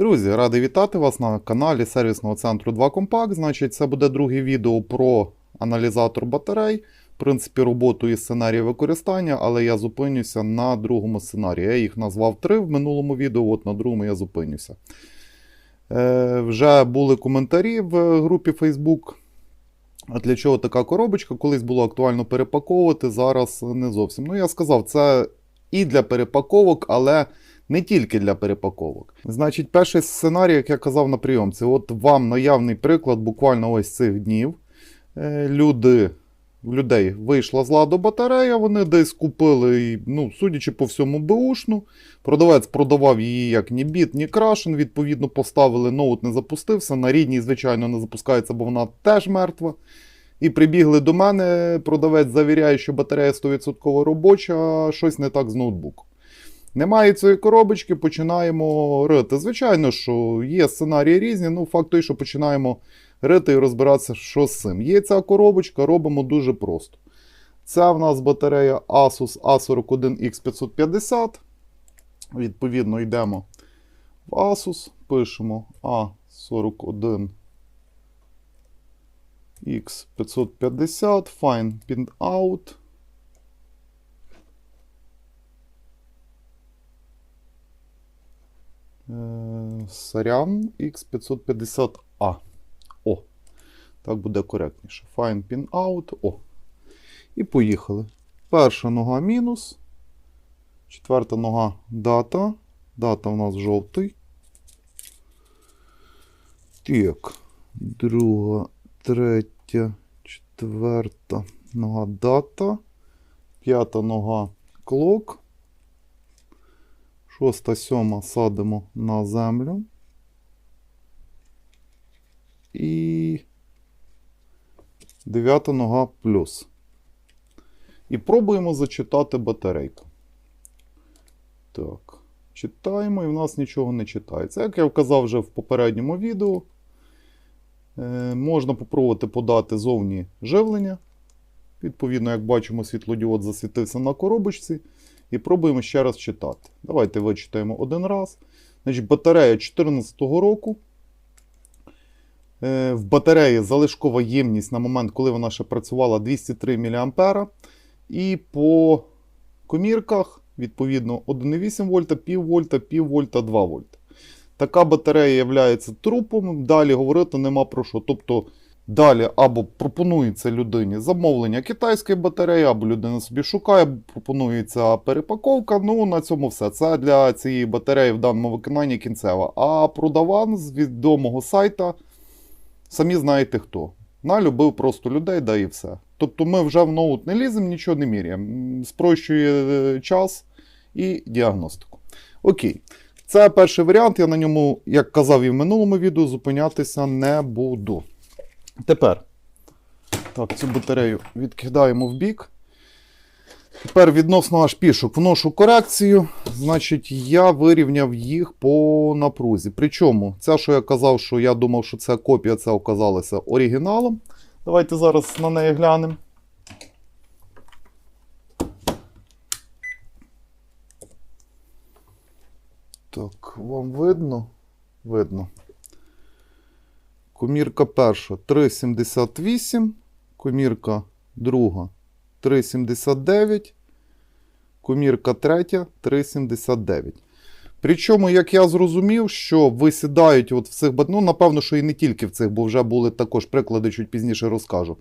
Друзі, радий вітати вас на каналі сервісного центру 2 Compact. Значить, це буде друге відео про аналізатор батарей, в принципі, роботу і сценарій використання, але я зупинюся на другому сценарії. Я їх назвав три в минулому відео, от на другому я зупинюся. Е, вже були коментарі в групі Facebook. Для чого така коробочка? Колись було актуально перепаковувати, зараз не зовсім. Ну, я сказав, це і для перепаковок, але не тільки для перепаковок. Значить, перший сценарій, як я казав на прийомці, от вам наявний приклад буквально ось цих днів. Е, Люди, людей вийшла з ладу батарея, вони десь купили, ну, судячи по всьому, беушну. Продавець продавав її як ні біт, ні крашен. Відповідно, поставили ноут, не запустився. На рідній, звичайно, не запускається, бо вона теж мертва. І прибігли до мене. Продавець завіряє, що батарея 100% робоча, а щось не так з ноутбуком. Немає цієї коробочки, починаємо рити. Звичайно, що є сценарії різні, ну факт той, що починаємо рити і розбиратися, що з цим. Є ця коробочка, робимо дуже просто. Це в нас батарея Asus A41X550. Відповідно, йдемо в Asus, пишемо A41 X550, Fine Pin Out. Сарян X550A. О, так буде коректніше. Fine Pin Out. О. І поїхали. Перша нога мінус. Четверта нога дата. Дата у нас жовтий. Так. Друга, третя, четверта нога дата. П'ята нога клок. Шоста, сьома садимо на землю. І дев'ята нога плюс. І пробуємо зачитати батарейку. Так. Читаємо, і в нас нічого не читається. Як я вказав вже в попередньому відео, е, можна попробувати подати зовні живлення. Відповідно, як бачимо, світлодіод засвітився на коробочці. І пробуємо ще раз читати. Давайте вичитаємо один раз. Значить, Батарея 2014 року. Е, В батареї залишкова ємність на момент, коли вона ще працювала 203 мА. І по комірках, відповідно, 1,8 вольта, пів вольта, пів вольта, 2 вольта. Така батарея є трупом. Далі говорити нема про що. Тобто, далі або пропонується людині замовлення китайської батареї, або людина собі шукає, пропонується перепаковка. Ну, на цьому все. Це для цієї батареї в даному виконанні кінцева. А продаван з відомого сайта, самі знаєте хто. Налюбив просто людей, да і все. Тобто ми вже в ноут не ліземо, нічого не міряємо. Спрощує е, час і діагностику. Окей. Це перший варіант. Я на ньому, як казав і в минулому відео, зупинятися не буду. Тепер так, цю батарею відкидаємо в бік. Тепер відносно аж пішок вношу корекцію. Значить, я вирівняв їх по напрузі. Причому, це, що я казав, що я думав, що це копія, це оказалося оригіналом. Давайте зараз на неї глянемо. Так, вам видно? Видно. Комірка перша 3,78, комірка друга 3,79, комірка третя 3,79. Причому, як я зрозумів, що висідають от в цих ну, напевно, що і не тільки в цих, бо вже були також приклади, чуть пізніше розкажу.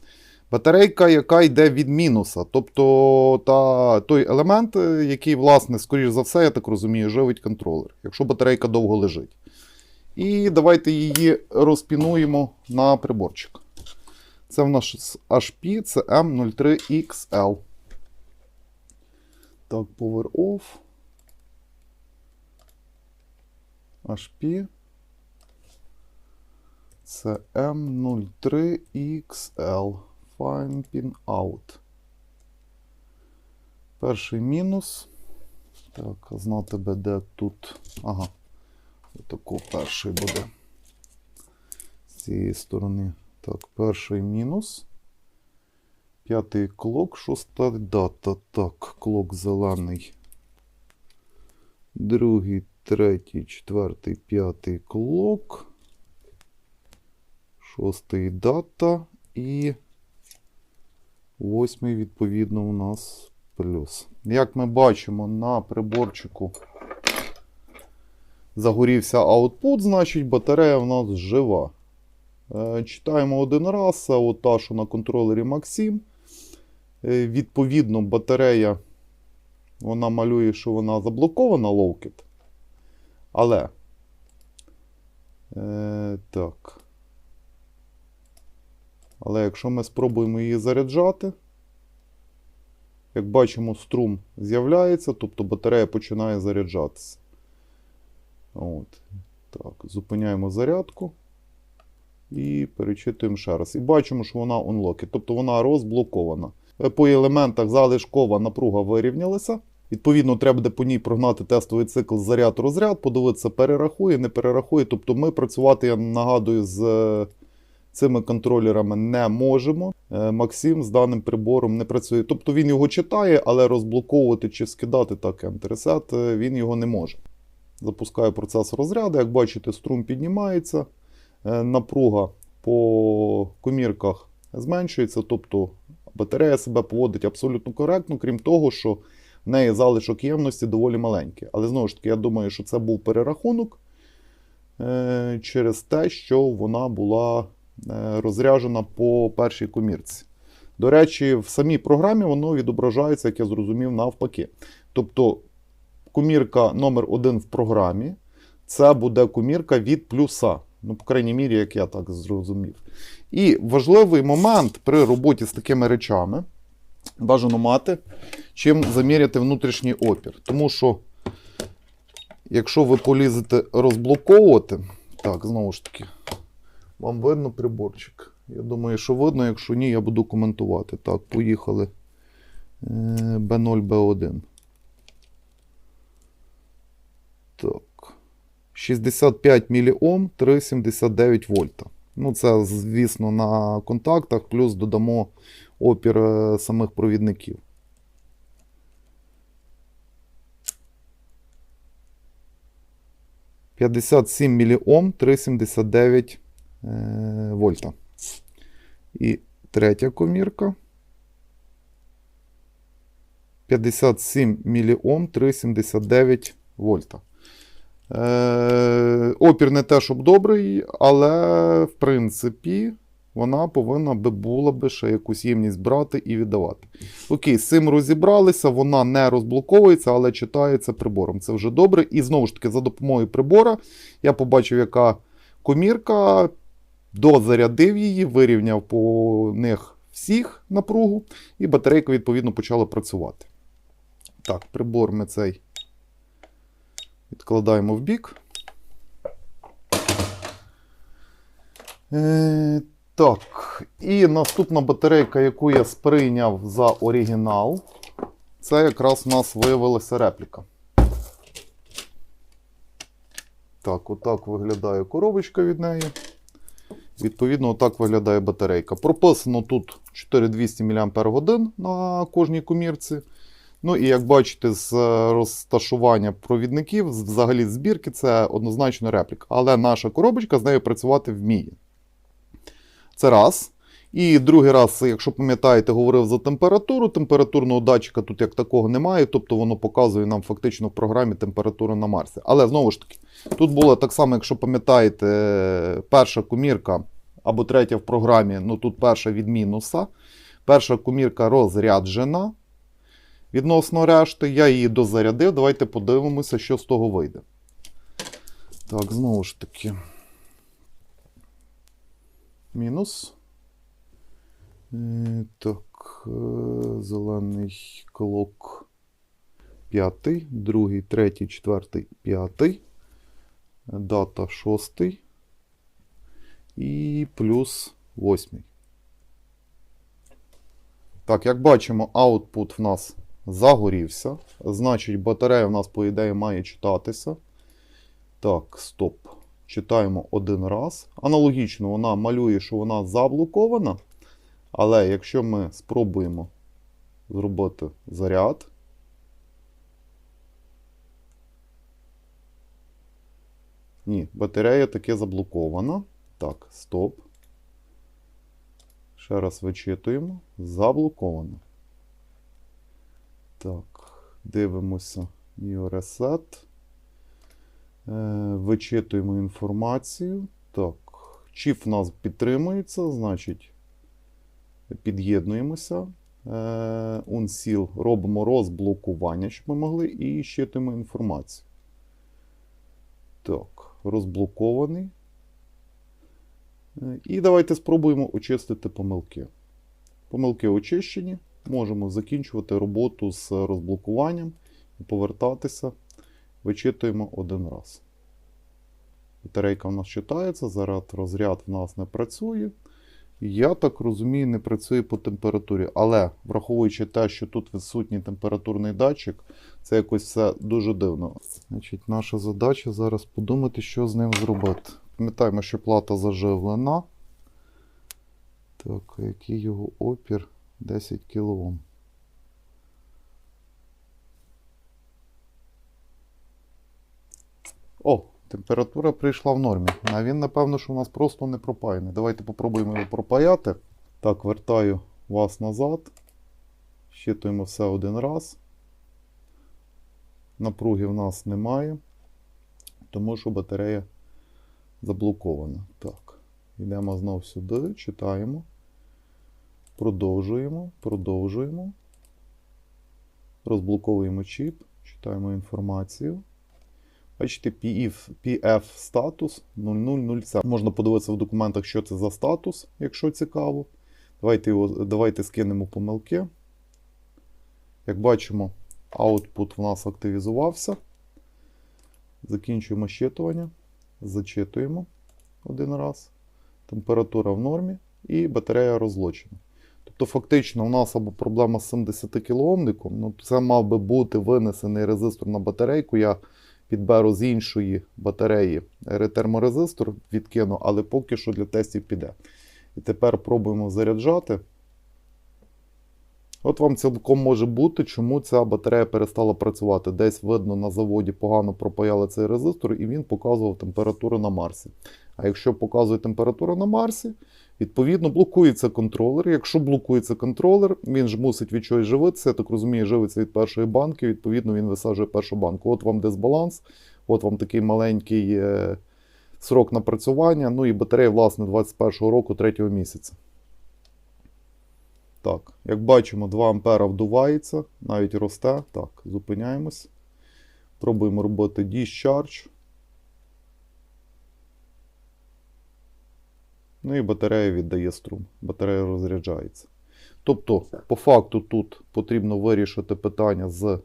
Батарейка, яка йде від мінуса. Тобто та, той елемент, е, який, власне, скоріш за все, я так розумію, живить контролер, якщо батарейка довго лежить. І давайте її розпінуємо на приборчик. Це в нас HP CM03XL. Так, Power Off. HP CM03XL. Fine Pin Out. Перший мінус. Так, знати би, де тут. Ага. Отако перший буде. З цієї сторони. Так, перший мінус. П'ятий клок, шоста дата. Так, клок зелений. Другий третій, четвертий, п'ятий клок. Шостий дата і восьмий, відповідно, у нас плюс. Як ми бачимо, на приборчику загорівся output, значить батарея в нас жива. Е, Читаємо один раз, от та, що на контролері Maxim. Е, Відповідно, батарея вона малює, що вона заблокована лоукіт. Але. Е, так. Але якщо ми спробуємо її заряджати, як бачимо, струм з'являється, тобто батарея починає заряджатися. От. Так, зупиняємо зарядку. І перечитуємо ще раз. І бачимо, що вона unlocked, тобто вона розблокована. Е, По елементах залишкова напруга вирівнялася. Відповідно, треба буде по ній прогнати тестовий цикл заряд-розряд, подивитися, перерахує, не перерахує. Тобто ми працювати, я нагадую, з е, цими контролерами не можемо. Е, Максим з даним прибором не працює. Тобто він його читає, але розблоковувати чи скидати так Enter Reset, е, він його не може. Запускаю процес розряду. Як бачите, струм піднімається, е, напруга по комірках зменшується, тобто батарея себе поводить абсолютно коректно, крім того, що в неї залишок ємності доволі маленький. Але знову ж таки, я думаю, що це був перерахунок е, через те, що вона була е, розряджена по першій комірці. До речі, в самій програмі воно відображається, як я зрозумів, навпаки. Тобто комірка номер один в програмі це буде комірка від плюса. Ну, по крайній мірі, як я так зрозумів. І важливий момент при роботі з такими речами бажано мати, чим заміряти внутрішній опір. Тому що, якщо ви полізете розблоковувати, так, знову ж таки, вам видно приборчик. Я думаю, що видно, якщо ні, я буду коментувати. Так, поїхали. Е, B0, B1. Так. 65 мільйом 379 вольта. Ну, це, звісно, на контактах, плюс додамо опір е, самих провідників. П'ятдесят сім міліом 379 е, вольта. І третя комірка. 57 міліом 379 вольта. Е, опір не те, щоб добрий, але в принципі вона повинна би була би ще якусь ємність брати і віддавати. Окей, з цим розібралися, вона не розблоковується, але читається прибором. Це вже добре. І знову ж таки, за допомогою прибора я побачив, яка комірка, дозарядив її, вирівняв по них всіх напругу, і батарейка, відповідно, почала працювати. Так, прибор ми цей відкладаємо в бік. Е, так, і наступна батарейка, яку я сприйняв за оригінал, це якраз у нас виявилася репліка. Так, отак виглядає коробочка від неї. Відповідно, отак виглядає батарейка. Прописано тут 4200 мАч на кожній комірці. Ну і як бачите, з е, розташування провідників, взагалі збірки, це однозначно репліка. Але наша коробочка з нею працювати вміє. Це раз. І другий раз, якщо пам'ятаєте, говорив за температуру. Температурного датчика тут як такого немає, тобто воно показує нам фактично в програмі температуру на Марсі. Але знову ж таки, тут було так само, якщо пам'ятаєте, перша комірка або третя в програмі, ну тут перша від мінуса. Перша комірка розряджена відносно решти. Я її дозарядив. Давайте подивимося, що з того вийде. Так, знову ж таки. Мінус. Е, Так, е, зелений клок п'ятий, другий, третій, четвертий, п'ятий. Дата шостий. І плюс восьмий. Так, як бачимо, аутпут в нас загорівся. Значить, батарея в нас, по ідеї, має читатися. Так, стоп. Читаємо один раз. Аналогічно, вона малює, що вона заблокована. Але якщо ми спробуємо зробити заряд, Ні, батарея таки заблокована. Так, стоп. Ще раз вичитуємо. Заблоковано. Так, дивимося Reset. Е, вичитуємо інформацію. Так, чіп в нас підтримується, значить, під'єднуємося. Е, Unseal робимо розблокування, щоб ми могли, і щитуємо інформацію. Так, розблокований. Е, І давайте спробуємо очистити помилки. Помилки очищені. Можемо закінчувати роботу з розблокуванням і повертатися. Вичитуємо один раз. Батарейка в нас читається, зараз розряд в нас не працює. Я так розумію, не працює по температурі. Але враховуючи те, що тут відсутній температурний датчик, це якось все дуже дивно. Значить, Наша задача зараз подумати, що з ним зробити. Пам'ятаємо, що плата заживлена. Так, який його опір? 10 кОм. О, температура прийшла в нормі. А він, напевно, що у нас просто не пропаяний. Давайте попробуємо його пропаяти. Так, вертаю вас назад. Щитуємо все один раз. Напруги в нас немає, тому що батарея заблокована. Так, йдемо знову сюди, читаємо. Продовжуємо, продовжуємо. Розблоковуємо чіп, читаємо інформацію. Бачите, PF, статус 0007. Можна подивитися в документах, що це за статус, якщо цікаво. Давайте, його, давайте скинемо помилки. Як бачимо, output в нас активізувався. Закінчуємо щитування. Зачитуємо один раз. Температура в нормі і батарея розлочена. Тобто, фактично, у нас або проблема з 70 кОмником, ну, це мав би бути винесений резистор на батарейку. Я підберу з іншої батареї терморезистор, відкину, але поки що для тестів піде. І тепер пробуємо заряджати. От вам цілком може бути, чому ця батарея перестала працювати. Десь видно на заводі погано пропаяли цей резистор, і він показував температуру на Марсі. А якщо показує температуру на Марсі, відповідно блокується контролер. Якщо блокується контролер, він ж мусить від чогось живитися. Я так розумію, живиться від першої банки, відповідно, він висаджує першу банку. От вам дисбаланс, от вам такий маленький е, срок напрацювання. Ну і батарея, власне, 21-го року, 3 місяця. Так, як бачимо, 2 ампера вдувається, навіть росте. Так, зупиняємось. Пробуємо робити discharge. Ну і батарея віддає струм. Батарея розряджається. Тобто, по факту, тут потрібно вирішити питання з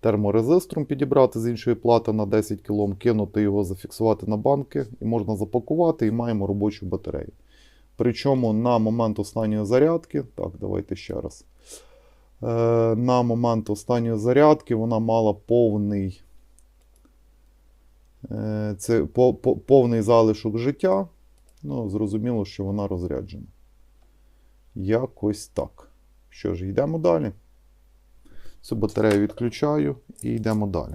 терморезистором, підібрати з іншої плати на 10 кОм, кинути його, зафіксувати на банки, і можна запакувати, і маємо робочу батарею. Причому на момент останньої зарядки, так, давайте ще раз. Е, на момент останньої зарядки вона мала повний, е, це, по, по, повний залишок життя. Ну, зрозуміло, що вона розряджена. Якось так. Що ж, йдемо далі. Цю батарею відключаю і йдемо далі.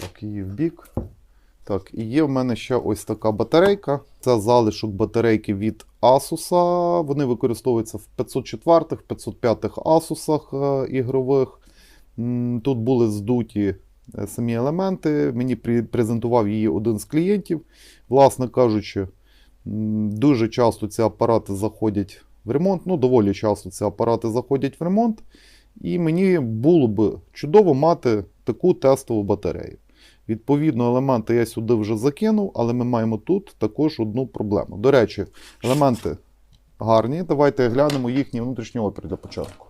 Так, її в бік. Так, і є в мене ще ось така батарейка. Це залишок батарейки від Asus. Вони використовуються в 504, 505 Asus е, ігрових. Тут були здуті самі елементи. Мені презентував її один з клієнтів. Власне кажучи, дуже часто ці апарати заходять в ремонт. Ну, доволі часто ці апарати заходять в ремонт. І мені було б чудово мати таку тестову батарею. Відповідно, елементи я сюди вже закинув, але ми маємо тут також одну проблему. До речі, елементи гарні. Давайте глянемо їхній внутрішній опір для початку.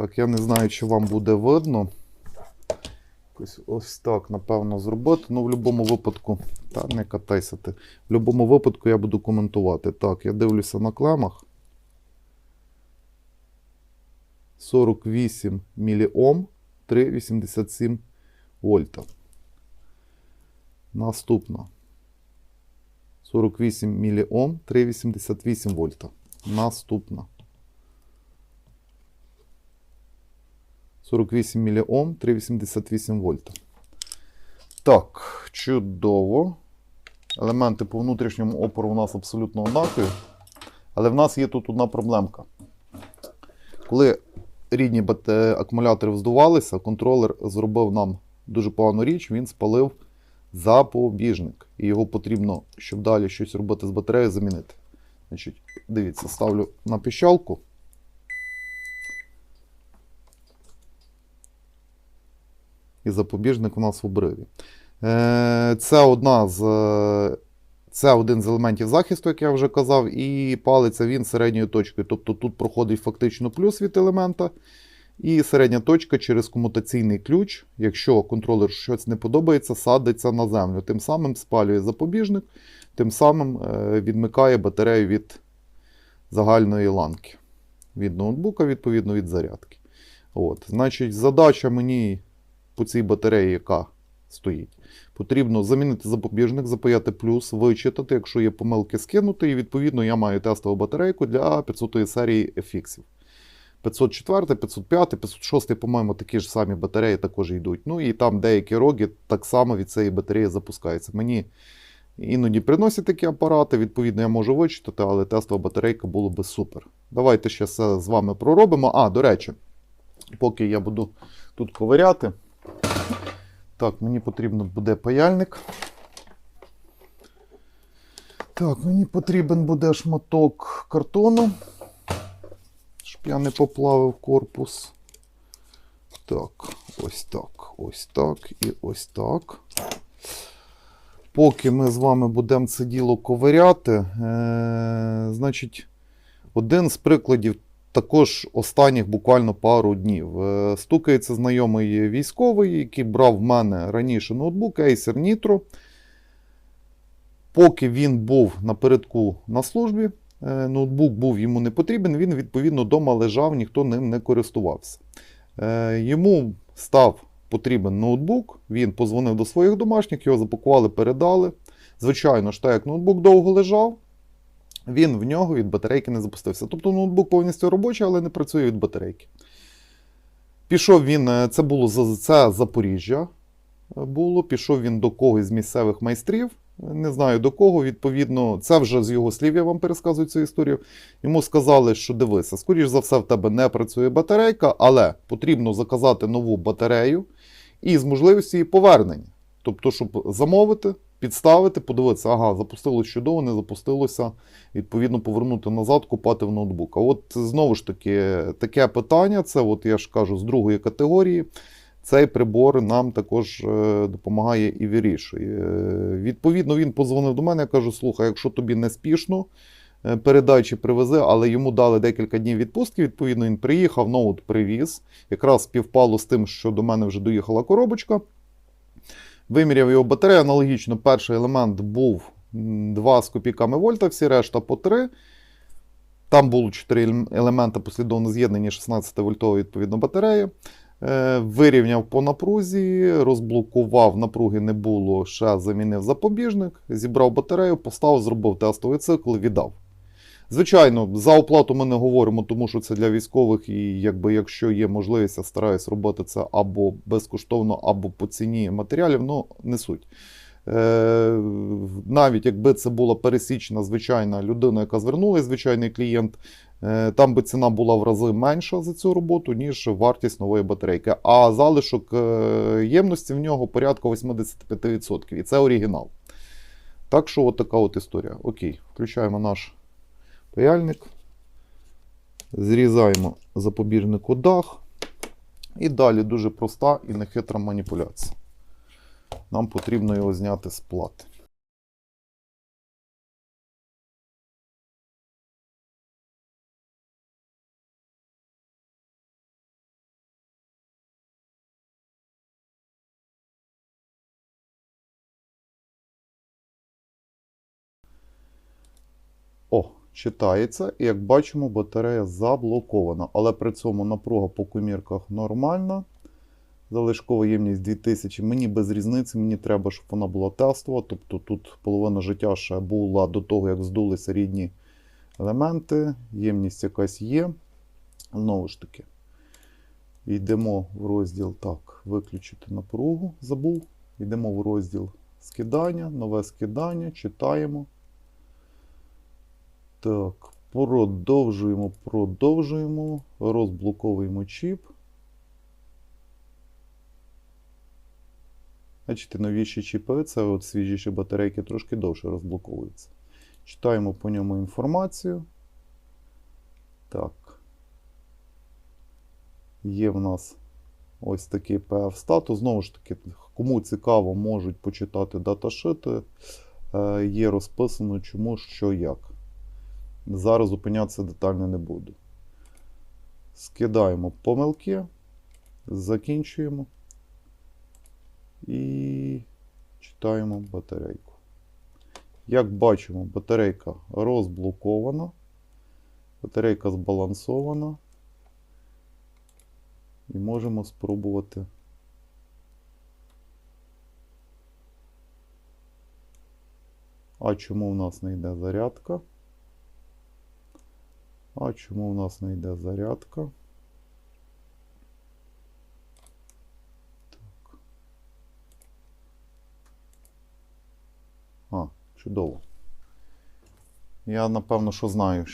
Так, я не знаю, чи вам буде видно. Якось ось так, напевно, зробити. Ну, в будь-якому випадку, та не катайся ти. В будь-якому випадку я буду коментувати. Так, я дивлюся на клемах. 48 міліом 3,87 вольта. Наступна. 48 міліом 3,88 вольта. Наступна. 48 мА, 388 вольта. Так, чудово. Елементи по внутрішньому опору у нас абсолютно однакові. Але в нас є тут одна проблемка. Коли рідні акумулятори вздувалися, контролер зробив нам дуже погану річ, він спалив запобіжник. І його потрібно, щоб далі щось робити з батареєю, замінити. Значить, дивіться, ставлю на піщалку. І запобіжник у нас в обриві. Е, Це одна з. е, Це один з елементів захисту, як я вже казав, і палиться він середньою точкою. Тобто тут проходить фактично плюс від елемента, і середня точка через комутаційний ключ, якщо контролер щось не подобається, садиться на землю. Тим самим спалює запобіжник, тим самим е, відмикає батарею від загальної ланки. Від ноутбука, відповідно, від зарядки. От. Значить, задача мені по цій батареї, яка стоїть. Потрібно замінити запобіжник, запаяти плюс, вичитати, якщо є помилки, скинути. І відповідно я маю тестову батарейку для 500 серії FX. 504, 505, 506, по-моєму, такі ж самі батареї також йдуть. Ну і там деякі роги так само від цієї батареї запускаються. Мені іноді приносять такі апарати, відповідно, я можу вичитати, але тестова батарейка було би супер. Давайте ще все з вами проробимо. А, до речі, поки я буду тут ковиряти. Так, мені потрібно буде паяльник. Так, мені потрібен буде шматок картону, щоб я не поплавив корпус. Так, ось так, ось так і ось так. Поки ми з вами будемо це діло ковиряти, е- значить, один з прикладів також останніх буквально пару днів. Е, Стукається знайомий військовий, який брав в мене раніше ноутбук Acer Nitro. Поки він був напередку на службі, е, ноутбук був йому не потрібен, він відповідно вдома лежав, ніхто ним не користувався. Е, Йому став потрібен ноутбук, він позвонив до своїх домашніх, його запакували, передали. Звичайно ж, так як ноутбук довго лежав, він в нього від батарейки не запустився. Тобто ноутбук повністю робочий, але не працює від батарейки. Пішов він, е, це було це Запоріжжя. е, Було, пішов він до когось з місцевих майстрів. Не знаю до кого, відповідно, це вже з його слів, я вам пересказую цю історію. Йому сказали, що дивися, скоріш за все, в тебе не працює батарейка, але потрібно заказати нову батарею і з можливістю її повернення. Тобто, щоб замовити, підставити, подивитися, ага, запустилось чудово, не запустилося, відповідно, повернути назад, купати в ноутбук. А от знову ж таки, таке питання, це, от я ж кажу, з другої категорії. Цей прибор нам також е, допомагає і вирішує. Е, Відповідно, він подзвонив до мене, я кажу: слухай, якщо тобі не спішно, е, передай чи привези, але йому дали декілька днів відпустки. Відповідно, він приїхав, ноут привіз. Якраз співпало з тим, що до мене вже доїхала коробочка. Виміряв його батарею. Аналогічно, перший елемент був 2 з копійками вольта, всі решта по 3. Там було 4 елемента послідовно з'єднані 16 вольтова відповідно батарея. Е, Вирівняв по напрузі, розблокував, напруги не було, ще замінив запобіжник, зібрав батарею, поставив, зробив тестовий цикл, віддав. Звичайно, за оплату ми не говоримо, тому що це для військових, і якби якщо є можливість, я стараюсь робити це або безкоштовно, або по ціні матеріалів, ну не суть. Е, навіть якби це була пересічна звичайна людина, яка звернулася, звичайний клієнт, е, там би ціна була в рази менша за цю роботу, ніж вартість нової батарейки. А залишок е, ємності в нього порядка 85%. І це оригінал. Так що, от така от історія. Окей, включаємо наш паяльник. Зрізаємо запобіжнику дах. І далі дуже проста і нехитра маніпуляція. Нам потрібно його зняти з плати. Читається. І як бачимо, батарея заблокована. Але при цьому напруга по комірках нормальна. Залишкова ємність 2000. Мені без різниці, мені треба, щоб вона була тестова. Тобто тут половина життя ще була до того, як здулися рідні елементи. Ємність якась є. Знову ж таки, Йдемо в розділ так, виключити напругу, забув. Йдемо в розділ скидання, нове скидання, читаємо. Так, продовжуємо, продовжуємо, розблоковуємо чіп. Бачите, новіші чіпи, це от свіжіші батарейки трошки довше розблоковуються. Читаємо по ньому інформацію. Так. Є в нас ось такий PF статус. Знову ж таки, кому цікаво, можуть почитати даташити. Е, Є розписано, чому, що, як. Зараз зупинятися детально не буду. Скидаємо помилки, закінчуємо і читаємо батарейку. Як бачимо, батарейка розблокована, батарейка збалансована. І можемо спробувати. А чому в нас не йде зарядка? А чому в нас не йде зарядка? Так. А, чудово. Я напевно, що знаю.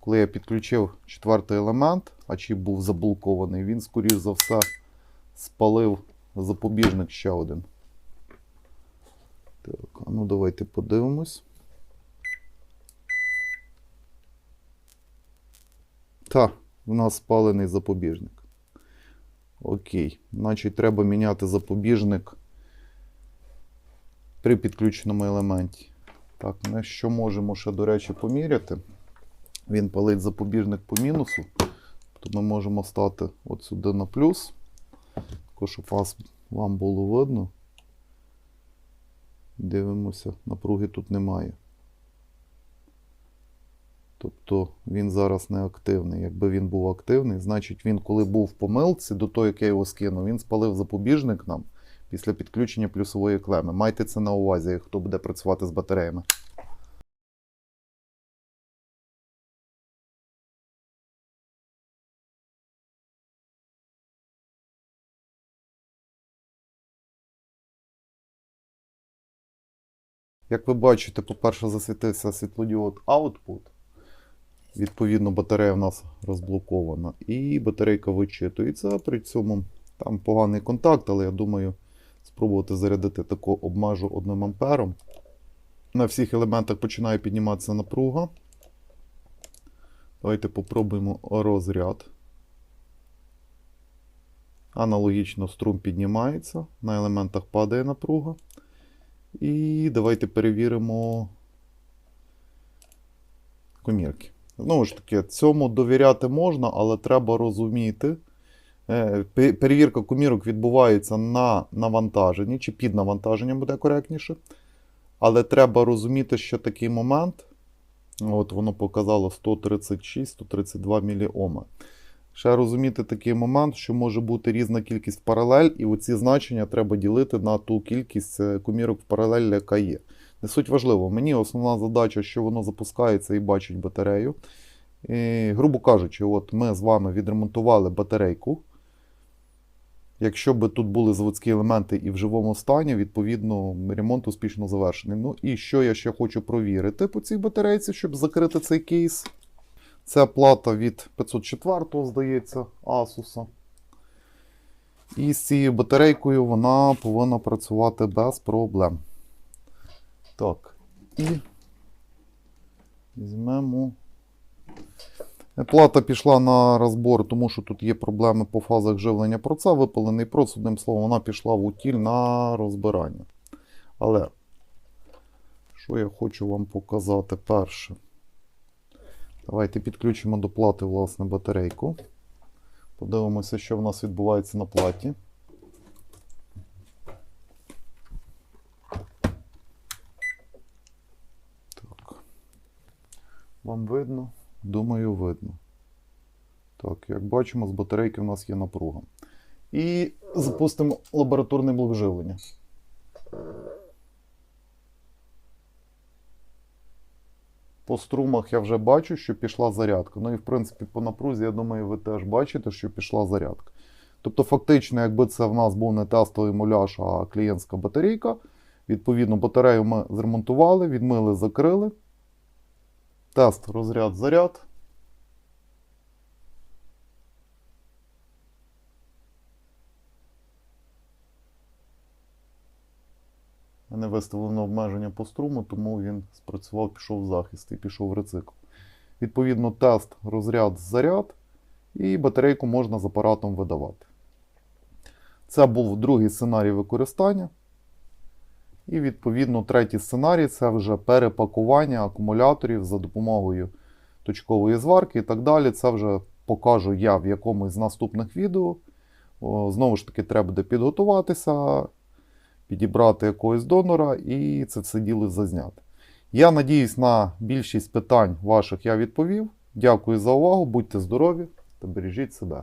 Коли я підключив четвертий елемент, а чіп був заблокований, він, скоріш за все, спалив запобіжник ще один. Так, а ну давайте подивимось. Та, в нас спалений запобіжник. Окей. Значить, треба міняти запобіжник при підключеному елементі. Так, ми що можемо ще, до речі, поміряти. Він палить запобіжник по мінусу. То ми можемо стати от сюди на плюс. Також, щоб вас, вам було видно. Дивимося, напруги тут немає. Тобто він зараз не активний. Якби він був активний, значить він, коли був в помилці, до того, як я його скинув, він спалив запобіжник нам після підключення плюсової клеми. Майте це на увазі, хто буде працювати з батареями. Як ви бачите, по-перше, засвітився світлодіод Output. Відповідно, батарея в нас розблокована. І батарейка вичитується. При цьому там поганий контакт, але я думаю, спробувати зарядити таку обмежу 1 ампером. На всіх елементах починає підніматися напруга. Давайте попробуємо розряд. Аналогічно струм піднімається, на елементах падає напруга. І давайте перевіримо комірки. Знову ж таки, цьому довіряти можна, але треба розуміти. е, Перевірка комірок відбувається на навантаженні, чи під навантаженням буде коректніше. Але треба розуміти, що такий момент. От воно показало 136-132 міліома. Ще розуміти такий момент, що може бути різна кількість паралель, і оці значення треба ділити на ту кількість е, комірок в паралель, яка є. Не суть важливо. Мені основна задача, що воно запускається і бачить батарею. І, грубо кажучи, от ми з вами відремонтували батарейку. Якщо б тут були заводські елементи і в живому стані, відповідно, ремонт успішно завершений. Ну і що я ще хочу провірити по цій батарейці, щоб закрити цей кейс. Це плата від 504, здається, Asus. І з цією батарейкою вона повинна працювати без проблем. Так, і візьмемо. Плата пішла на розбор, тому що тут є проблеми по фазах живлення проца, випалений проц, одним словом, вона пішла в утіль на розбирання. Але, що я хочу вам показати перше. Давайте підключимо до плати власне батарейку. Подивимося, що в нас відбувається на платі. Видно? Думаю, видно. Так, як бачимо, з батарейки в нас є напруга. І запустимо лабораторний блок живлення. По струмах я вже бачу, що пішла зарядка. Ну і в принципі по напрузі, я думаю, ви теж бачите, що пішла зарядка. Тобто, фактично, якби це в нас був не тестовий муляж, а клієнтська батарейка, відповідно, батарею ми зремонтували, відмили, закрили. Тест, розряд, заряд. Не виставлено обмеження по струму, тому він спрацював, пішов в захист і пішов в рецикл. Відповідно, тест, розряд, заряд, і батарейку можна з апаратом видавати. Це був другий сценарій використання. І, відповідно, третій сценарій це вже перепакування акумуляторів за допомогою точкової зварки і так далі. Це вже покажу я в якомусь з наступних відео. Знову ж таки, треба буде підготуватися, підібрати якогось донора і це все діло зазняти. Я надіюсь, на більшість питань ваших я відповів. Дякую за увагу, будьте здорові та бережіть себе.